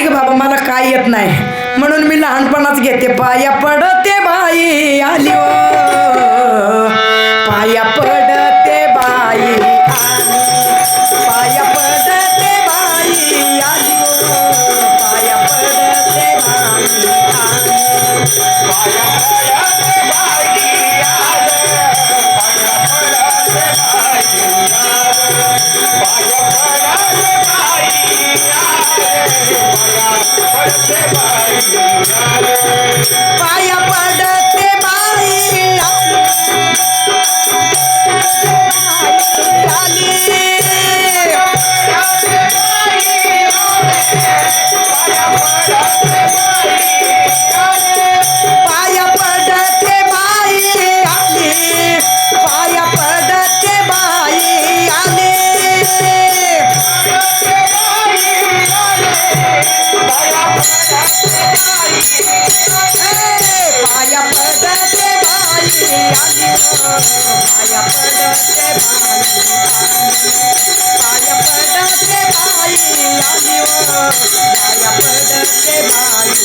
नाही ग बाबा मला काय येत नाही. म्हणून मी लहानपणाच घेते. पाया पडते बाई आली vai chegar. पाया पदते बाली पाया पदते बाली पाया पदते बाली पाया पदते बाली पाया पदते बाली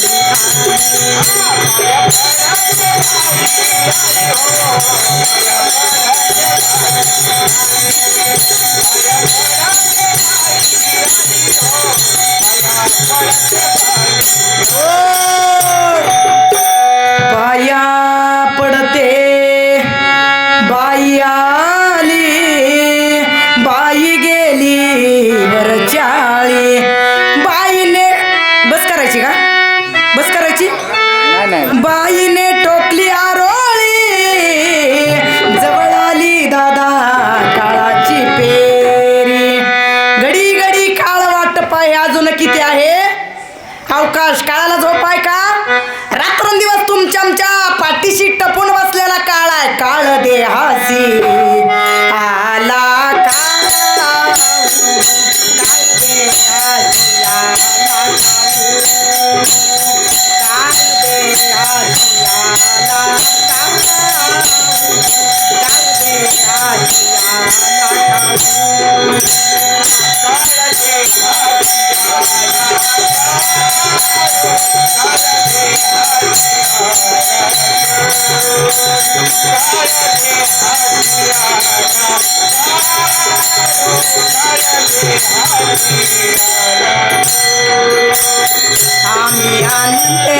आहे? अवकाश काळाला झोप आहे का? रात्रंदिवस तुमच्या आमच्या पाठीशी टपून बसलेला काळ आहे. काळ देहासी আমি আনতে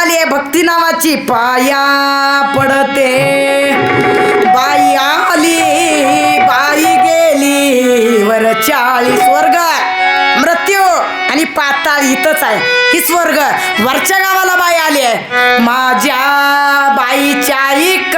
आली आहे भक्ती नावाची. पाया पडते. बाई आली बाई गेली. वर चाळीस वर्ग मृत्यू आणि पाताळ इथंच आहे. ही स्वर्ग वरच्या गावाला बाई आली आहे. माझ्या बाईच्या इक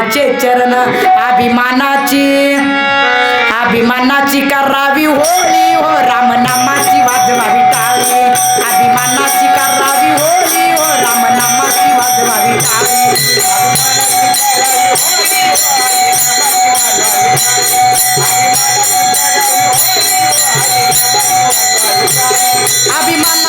विठ्ठलाचे चरण अभिमानाची अभिमानाची करावी होळी. हो राम नामाची वाजवावी टाळी अभिमानाची करावी होळी. हो राम नामाची वाजवावी टाळी अभिमान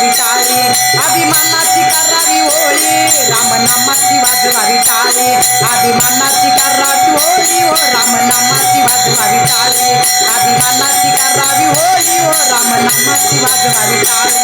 विटाळी अभिमानाची करावी होळी। रामनामाची वाजवा विटाळी अभिमानाची करावी होळी हो रामनामाची वाजवा विटाळी अभिमानाची करावी होळी हो रामनामाची वाजवा विटाळी